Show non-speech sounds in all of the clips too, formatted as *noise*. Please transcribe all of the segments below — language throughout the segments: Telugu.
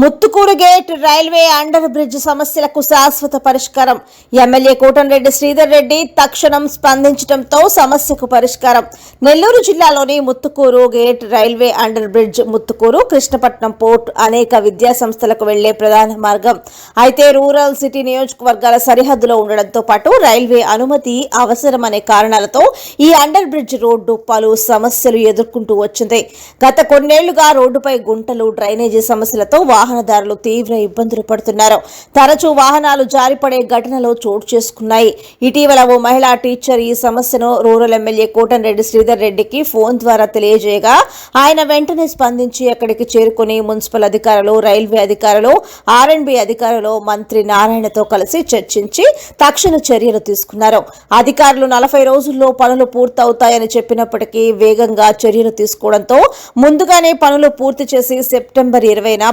Muthukur gate railway under bridge సమస్యలకు శాశ్వత పరిష్కారం. ఎమ్మెల్యే కోటంరెడ్డి శ్రీధర్ రెడ్డి తక్షణం స్పందించడంతో సమస్యకు పరిష్కారం. నెల్లూరు జిల్లాలోని Muthukur gate railway under bridge Muthukur Krishnapatnam port అనేక విద్యా సంస్థలకు వెళ్ళే ప్రధాన మార్గం. అయితే రూరల్ సిటీ నియోజకవర్గాల సరిహద్దులో ఉండడంతో పాటు రైల్వే అనుమతి అవసరమనే కారణాలతో ఈ అండర్ బ్రిడ్జ్ రోడ్డు పలు సమస్యలు ఎదుర్కొంటూ వచ్చింది. గత కొన్నేళ్ళుగా రోడ్డుపై గుంటలు డ్రైనేజీ సమస్యలతో వాహనదారులు తీవ్ర ఇబ్బందులు పడుతున్నారు. తరచూ వాహనాలు జారిపడే ఘటనలు చోటు చేసుకున్నాయి. ఇటీవల ఓ మహిళా టీచర్ ఈ సమస్యను రూరల్ ఎమ్మెల్యే కోటంరెడ్డి శ్రీధర్ రెడ్డికి ఫోన్ ద్వారా తెలియజేయగా ఆయన వెంటనే స్పందించి అక్కడికి చేరుకుని మున్సిపల్ అధికారులు రైల్వే అధికారులు ఆర్ఎండ్బి అధికారులు మంత్రి నారాయణతో కలిసి చర్చించి తక్షణ చర్యలు తీసుకున్నారు. అధికారులు నలభై రోజుల్లో పనులు పూర్తవుతాయని చెప్పినప్పటికీ వేగంగా చర్యలు తీసుకోవడంతో ముందుగానే పనులు పూర్తి చేసి సెప్టెంబర్ ఇరవైన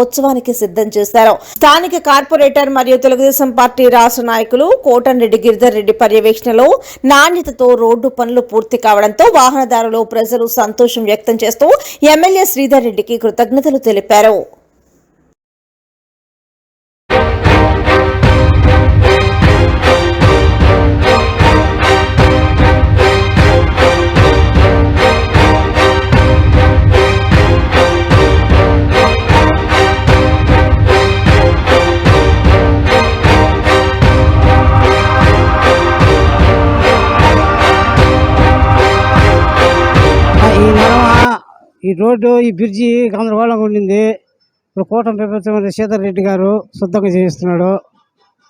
ప్రారంభోత్సవానికి సిద్ధం చేశారు. స్థానిక కార్పొరేటర్ మరియు తెలుగుదేశం పార్టీ రాష్ట్ర నాయకులు కోటంరెడ్డి గిరిధర్ రెడ్డి పర్యవేక్షణలో నాణ్యతతో రోడ్డు పనులు పూర్తి కావడంతో వాహనదారులు ప్రజలు సంతోషం వ్యక్తం చేస్తూ ఎమ్మెల్యే శ్రీధర్ రెడ్డికి కృతజ్ఞతలు తెలిపారు. ఈ రోడ్డు ఈ బ్రిడ్జి గందరగోళంగా ఉండింది. ఇప్పుడు కూటమి ప్రభుత్వం సీతారెడ్డి రెడ్డి గారు శుద్ధంగా చేయిస్తున్నాడు.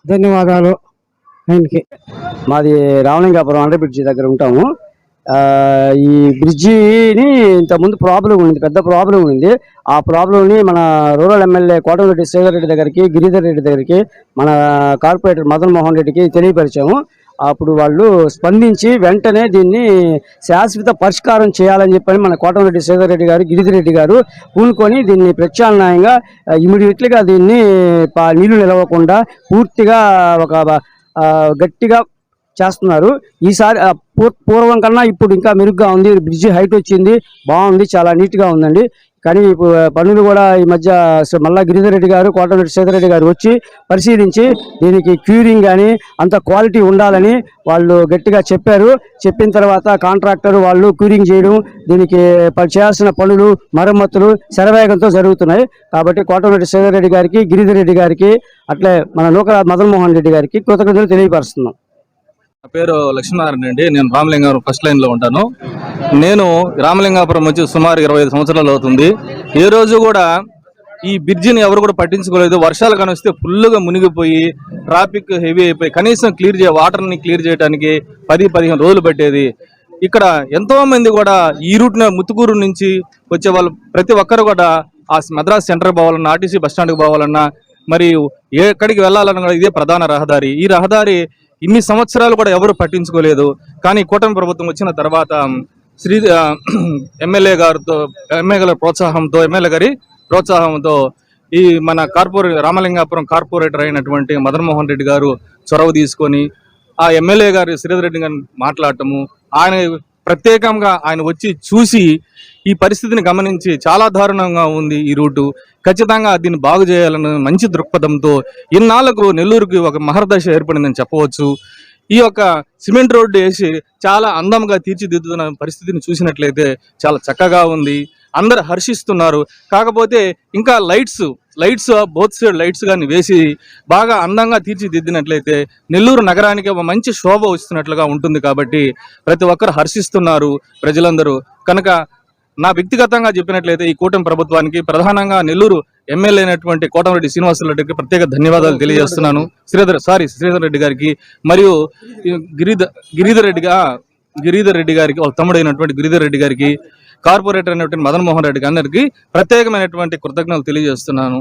ధన్యవాదాలు. ఆయనకి. మాది రామలింగాపురం అండర్ బ్రిడ్జి దగ్గర ఉంటాము. ఈ బ్రిడ్జిని ఇంతకుముందు ప్రాబ్లం ఉంది పెద్ద ప్రాబ్లం ఉంది ఆ ప్రాబ్లంని మన రూరల్ ఎమ్మెల్యే కోటమిరెడ్డి శ్రీధర్ రెడ్డి దగ్గరికి గిరిధర్ రెడ్డి దగ్గరికి మన కార్పొరేటర్ మదన్ మోహన్ రెడ్డికి తెలియపరిచాము. అప్పుడు వాళ్ళు స్పందించి వెంటనే దీన్ని శాశ్వత పరిష్కారం చేయాలని చెప్పని మన కోటమిరెడ్డి శ్రీధర్ రెడ్డి గారు గిరిధర్ రెడ్డి గారు పూనుకొని దీన్ని ప్రత్యామ్నాయంగా ఇమీడియట్లీగా దీన్ని నీళ్ళు నిలవకుండా పూర్తిగా ఒక గట్టిగా చేస్తున్నారు. ఈసారి పూర్వం కన్నా ఇప్పుడు ఇంకా మెరుగ్గా ఉంది. బ్రిడ్జి హైట్ వచ్చింది. బాగుంది. చాలా నీట్గా ఉందండి. కానీ ఇప్పుడు పనులు కూడా ఈ మధ్య మళ్ళా గిరిధర్ రెడ్డి గారు కోటమిరెడ్డి శ్రీధర్ రెడ్డి గారు వచ్చి పరిశీలించి దీనికి క్యూరింగ్ కానీ అంత క్వాలిటీ ఉండాలని వాళ్ళు గట్టిగా చెప్పారు. చెప్పిన తర్వాత కాంట్రాక్టర్ వాళ్ళు క్యూరింగ్ చేయడం దీనికి చేయాల్సిన పనులు మరమ్మతులు శరవేగంతో జరుగుతున్నాయి. కాబట్టి కోటమిరెడ్డి శ్రీధర్ రెడ్డి గారికి గిరిధర్ రెడ్డి గారికి అట్లే మన లోకల మదన్మోహన్ రెడ్డి గారికి కృతజ్ఞతలు తెలియపరుస్తున్నాం. నా పేరు లక్ష్మీనారాయణ అండి. నేను రామలింగాపురం ఫస్ట్ లైన్లో ఉంటాను. నేను రామలింగాపురం వచ్చి సుమారు ఇరవై ఐదు సంవత్సరాలు అవుతుంది. ఏ రోజు కూడా ఈ బ్రిడ్జిని ఎవరు కూడా పట్టించుకోలేదు. వర్షాలు కానీ వస్తే ఫుల్గా మునిగిపోయి ట్రాఫిక్ హెవీ అయిపోయి కనీసం క్లియర్ చే వాటర్ని క్లియర్ చేయడానికి పది పదిహేను రోజులు పట్టేది. ఇక్కడ ఎంతో మంది కూడా ఈ రూట్న ముత్తుకూరు నుంచి వచ్చే వాళ్ళు ప్రతి ఒక్కరు కూడా ఆ మద్రాస్ సెంటర్ పోవాలన్నా ఆర్టీసీ బస్ స్టాండ్కి పోవాలన్నా మరియు ఎక్కడికి వెళ్ళాలన్నా కూడా ఇదే ప్రధాన రహదారి. ఈ రహదారి ఇన్ని సంవత్సరాలు కూడా ఎవరు పట్టించుకోలేదు. కానీ కూటమి ప్రభుత్వం వచ్చిన తర్వాత శ్రీ *clears throat* ఎమ్మెల్యే గారితో ఎమ్మెల్యే గారి ప్రోత్సాహంతో ఎమ్మెల్యే గారి ప్రోత్సాహంతో ఈ మన కార్పొరే రామలింగాపురం కార్పొరేటర్ అయినటువంటి మదన్మోహన్ రెడ్డి గారు చొరవ తీసుకొని ఆ ఎమ్మెల్యే గారు శ్రీధర్ రెడ్డి గారిని మాట్లాడటము ఆయన ప్రత్యేకంగా ఆయన వచ్చి చూసి ఈ పరిస్థితిని గమనించి చాలా దారుణంగా ఉంది ఈ రూటు. ఖచ్చితంగా దీన్ని బాగు చేయాలని మంచి దృక్పథంతో ఇన్నాళ్ళకు నెల్లూరుకి ఒక మహర్దశ ఏర్పడిందని చెప్పవచ్చు. ఈ యొక్క సిమెంట్ రోడ్డు వేసి చాలా అందంగా తీర్చిదిద్దుతున్న పరిస్థితిని చూసినట్లయితే చాలా చక్కగా ఉంది. అందరు హర్షిస్తున్నారు. కాకపోతే ఇంకా lights lights both side lights కానీ వేసి బాగా అందంగా తీర్చిదిద్దినట్లయితే నెల్లూరు నగరానికి ఒక మంచి శోభ వస్తున్నట్లుగా ఉంటుంది కాబట్టి ప్రతి ఒక్కరు హర్షిస్తున్నారు ప్రజలందరూ. కనుక నా వ్యక్తిగతంగా చెప్పినట్లయితే ఈ కూటమి ప్రభుత్వానికి ప్రధానంగా నెల్లూరు ఎమ్మెల్యే అయినటువంటి కోటమిరెడ్డి శ్రీనివాసరెడ్డికి ప్రత్యేక ధన్యవాదాలు తెలియజేస్తున్నాను. శ్రీధర్ సారీ శ్రీధర్ రెడ్డి గారికి మరియు గిరిధర్ గిరిధర్ రెడ్డిగా గిరిధర్ రెడ్డి గారికి వాళ్ళ తమ్ముడైనటువంటి గిరిధర్ రెడ్డి గారికి కార్పొరేటర్ అయినటువంటి మదన్ మోహన్ రెడ్డి గారికి ప్రత్యేకమైనటువంటి కృతజ్ఞతలు తెలియజేస్తున్నాను.